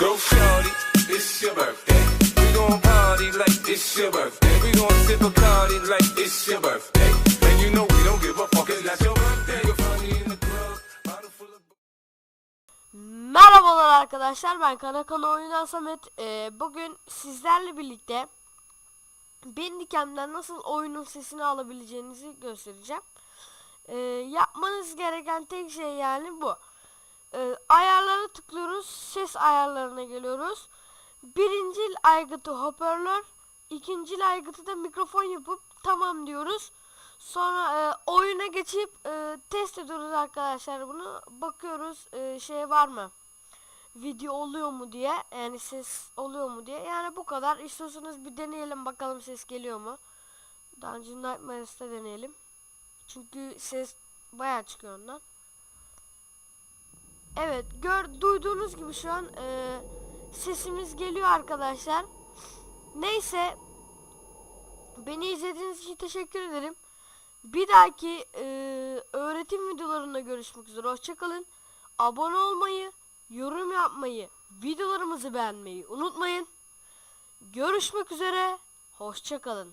Go shorty, it's your birthday. We gon' party like it's your birthday. We gon' sip a party like it's your birthday. And you know we don't give a fuck, it's not your birthday. Merhabalar arkadaşlar ben Kanakan Oyundan Samet Ee, Bugün sizlerle birlikte Bandicam'den nasıl oyunun sesini alabileceğinizi göstereceğim Ee, Yapmanız gereken tek şey yani bu ses ayarlarına geliyoruz Birinci aygıtı hoparlör ikinci aygıtı da mikrofon yapıp tamam diyoruz Sonra e, oyuna geçip e, test ediyoruz arkadaşlar bunu. Bakıyoruz e, şey var mı? Video oluyor mu diye. Yani ses oluyor mu diye. Yani bu kadar. İstiyorsanız bir deneyelim bakalım ses geliyor mu? Dungeon Nightmares'te deneyelim. Çünkü ses bayağı çıkıyor ondan. Evet, gör duyduğunuz gibi şu an e, sesimiz geliyor arkadaşlar. Neyse, beni izlediğiniz için teşekkür ederim. Bir dahaki e, öğretim videolarında görüşmek üzere. Hoşçakalın. Abone olmayı, yorum yapmayı, videolarımızı beğenmeyi unutmayın. Görüşmek üzere. Hoşçakalın.